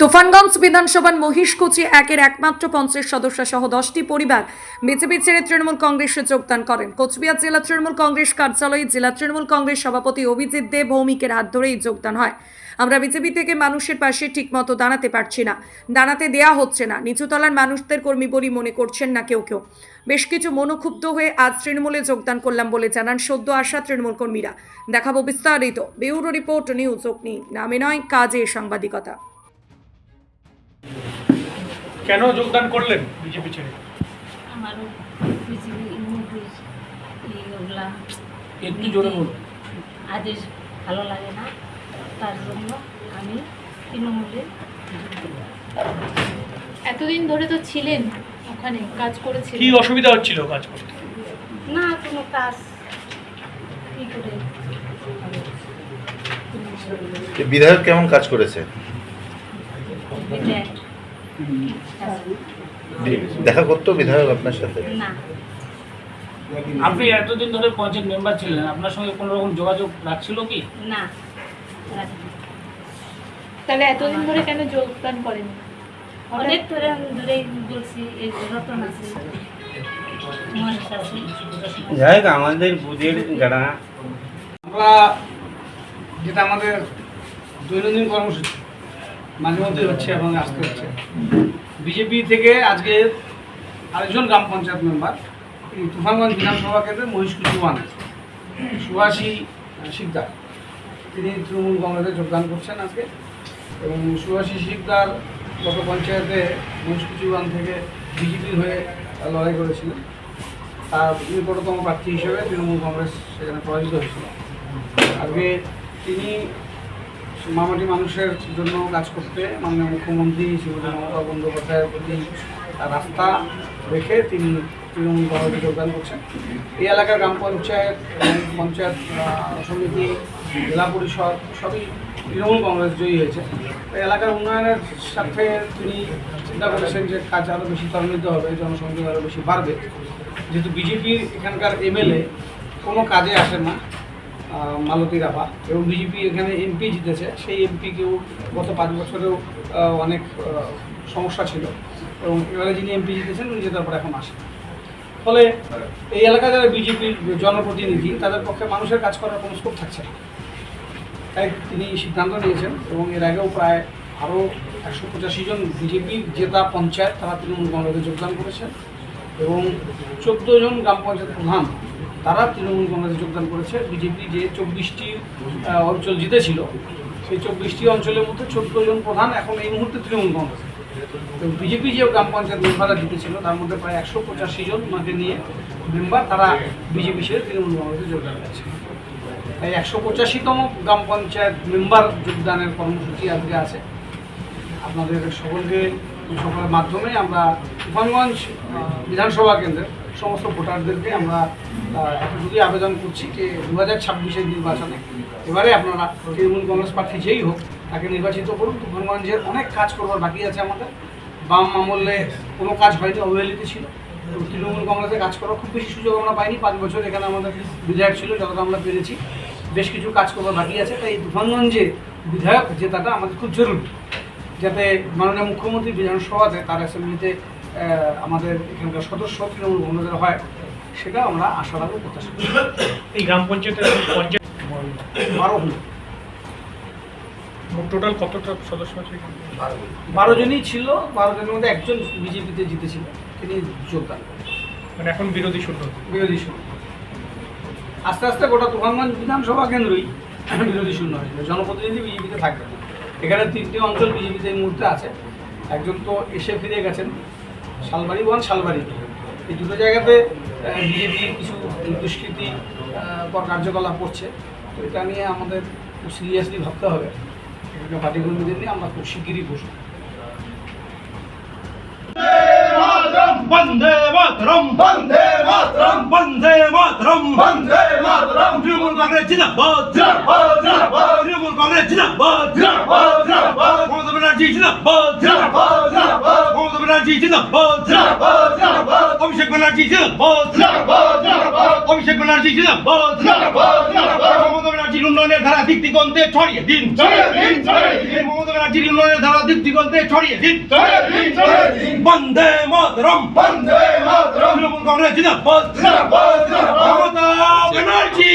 তুফানগঞ্জ বিধানসভার মহিষকুচি একের একমাত্র পঞ্চায়েত সদস্য সহ দশটি পরিবার বিজেপি ছেড়ে তৃণমূল কংগ্রেসে যোগদান করেন। কোচবিহার জেলা তৃণমূল কংগ্রেস কার্যালয়ে জেলা তৃণমূল কংগ্রেস সভাপতি অভিজিৎ দেব ভৌমিকের হাত ধরেই যোগদান হয়। আমরা বিজেপি থেকে মানুষের পাশে ঠিকমতো দাঁড়াতে পারছি না। দাঁড়াতে দেয়া হচ্ছে না। নিচুতলার মানুষদের কর্মী বলি মনে করছেন না কেউ কেউ। বেশ কিছু মনোক্ষুব্ধ হয়ে আজ তৃণমূলে যোগদান করলাম বলে জানান সদ্য আসা তৃণমূল কর্মীরা। দেখাবো বিস্তারিত। ব্যুরো রিপোর্ট নিউজ অগ্নি। নামে নয়, কাজে সাংবাদিকতা। কেন যোগদান করলেন বিজেপি ছেড়ে? আমারও মুভি ওগুলা একটু জোরে বলুন। আদেশ ভালো লাগে না তার জন্য আমি তৃণমূলে এতদিন ধরে তো ছিলেন ওখানে কাজ করেছিলেন। কি অসুবিধা হচ্ছিল কাজ করতে? না কোনো কাজ কী করে বিধায়ক কেমন কাজ করেছে? বিদায় বি- দেখা করতো বিধায়ক আপনার সাথে। না। আপনি এতদিন ধরে পঞ্চায়েত মেম্বার ছিলেন আপনার সঙ্গে কোনো রকম যোগাযোগ রাখছিল কি? না রাখিনি। তাহলে এতদিন ধরে কেন যোগদান করেন? অনেক ধরে বলছি এই রতন আছে। যাই হোক আমাদের বুঝের যারা আমরা যেটা আমাদের দৈনন্দিন কর্মসূচি মাঝে মধ্যে হচ্ছে এবং আসতে হচ্ছে। বিজেপি থেকে আজকে আরেকজন গ্রাম পঞ্চায়েত মেম্বার তুফানগঞ্জ বিধানসভা কেন্দ্রের মহিষকুচি ওয়ানে সুভাষী শিকদার। তিনি তৃণমূল কংগ্রেসে যোগদান করছেন আজকে এবং সুভাষী শিকদার গত পঞ্চায়েতে মহিষকুচি ওয়ান থেকে বিজেপির হয়ে লড়াই করেছিলেন। তার নিকটতম প্রার্থী হিসেবে তৃণমূল কংগ্রেস সেখানে পরাজিত হয়েছিল। আজকে তিনি মামাটি মানুষের জন্য কাজ করতে মাননীয় মুখ্যমন্ত্রী শ্রীমতী মমতা বন্দ্যোপাধ্যায়ের প্রতি আস্থা রেখে তিনি তৃণমূল কংগ্রেসে যোগদান করছেন। এই এলাকার গ্রাম পঞ্চায়েত পঞ্চায়েত সমিতি, জেলা পরিষদ সবই তৃণমূল কংগ্রেস জয়ী হয়েছে। এই এলাকার উন্নয়নের সাথে তিনি চিন্তা করেছেন যে কাজ আরও বেশি ত্বরান্বিত হবে, জনসংযোগ আরও বেশি বাড়বে। যেহেতু বিজেপির এখানকার এমএলএ কোনো কাজে আসে না মালতী রাভা এবং বিজেপি এখানে এমপি জিতেছে। সেই এমপিকেও গত পাঁচ বছরেও অনেক সমস্যা ছিল। এবং এবারে যিনি এমপি জিতেছেন, উনি জেতার পর এখন আসেন। ফলে এই এলাকায় যারা বিজেপির জনপ্রতিনিধি, তাদের পক্ষে মানুষের কাজ করার কোনো স্কোপ থাকছে না। তাই তিনি সিদ্ধান্ত নিয়েছেন এবং এর আগেও প্রায় আরও একশো পঁচাশি জন বিজেপির জেতা পঞ্চায়েত, তারা তৃণমূল কংগ্রেসে যোগদান করেছেন। এবং চোদ্দ জন গ্রাম পঞ্চায়েত প্রধান তারা তৃণমূল কংগ্রেসে যোগদান করেছে। বিজেপি যে চব্বিশটি অঞ্চল জিতেছিল, সেই চব্বিশটি অঞ্চলের মধ্যে চোদ্দ জন প্রধান এখন এই মুহূর্তে তৃণমূল কংগ্রেস। তো বিজেপি যে গ্রাম পঞ্চায়েত মেম্বাররা জিতেছিল, তার মধ্যে প্রায় একশো পঁচাশি জন মাকে নিয়ে মেম্বার তারা বিজেপি ছেড়ে তৃণমূল কংগ্রেসে যোগদান করেছে। তাই একশো পঁচাশিতম গ্রাম পঞ্চায়েত মেম্বার যোগদানের কর্মসূচি আজকে আছে। আপনাদের সকলকে, সকলের মাধ্যমে আমরা তুফানগঞ্জ বিধানসভা কেন্দ্রের সমস্ত ভোটারদেরকে আমরা এতটুকুই আবেদন করছি যে দু হাজার ছাব্বিশের নির্বাচনে এবারে আপনারা তৃণমূল কংগ্রেস প্রার্থী যেই হোক, তাকে নির্বাচিত করুন। তুফানগঞ্জের অনেক কাজ করবার বাকি আছে আমাদের। বাম আমলে কোনো কাজ হয়নি, অবহেলিত ছিল। তৃণমূল কংগ্রেসে কাজ করার খুব বেশি সুযোগ আমরা পাইনি। পাঁচ বছর এখানে আমাদের বিধায়ক ছিল যতটা আমরা পেরেছি। বেশ কিছু কাজ করবার বাকি আছে। তাই তুফানগঞ্জে বিধায়ক জেতাটা আমাদের খুব জরুরি। যাতে মাননীয় মুখ্যমন্ত্রী বিধানসভাতে তার অ্যাসেম্বলিতে আমাদের এখানকার সদস্য তৃণমূল কংগ্রেসের হয় সেটা আমরা আশা রাখব প্রত্যাশা করি। এই গ্রাম পঞ্চায়েতের পঞ্চায়েত বারো টোটাল কতটা সদস্য আছে বারো জনই ছিল বারো জনের মধ্যে একজন বিজেপিতে জিতেছিল তিনি যোগদান মানে এখন বিরোধী শূন্য। বিরোধী শূন্য। আস্তে আস্তে গোটা তুফানগঞ্জ বিধানসভা কেন্দ্রই বিরোধী শূন্য হয়ে যাবে জনপ্রতিনিধি বিজেপিতে থাকবে এখানে তিনটে অঞ্চল বিজেপিতে এই মুহূর্তে আছে। একজন তো এসে ফিরে গেছেন শালবাড়ি ওয়ান, শালবাড়ি এই দুটো জায়গাতে বিজেপি কিছু দুষ্কৃতি কার্যকলাপ করছে। তো এটা নিয়ে আমাদের খুব সিরিয়াসলি ভাবতে হবে। এখানে পার্টি কর্মীদের নিয়ে আমরা খুব শিগগিরই বসবো। বন্দে মাতরম বন্দে মাতরম বন্দে মাতরম বন্দে মাতরম। তৃণমূল কংগ্রেস তৃণমূল কংগ্রেস মমতা ব্যানার্জি মমতা ব্যানার্জি জিন্দাবাদ জিন্দাবাদ জিন্দাবাদ অভিষেক ব্যানার্জি জিন্দাবাদ জিন্দাবাদ জিন্দাবাদ অভিষেক ব্যানার্জি জিন্দাবাদ মমতা ব্যানার্জির উন্নয়নের ধারা দিক দিগন্তে ছড়িয়ে দিন এই মমতা ব্যানার্জির উন্নয়নের ধারা দিক দিগন্তে ছড়িয়ে দিন বন্দে মাতরম। বন্দে মাতরম। তৃণমূল কংগ্রেস জিন্দাবাদ। মমতা ব্যানার্জি।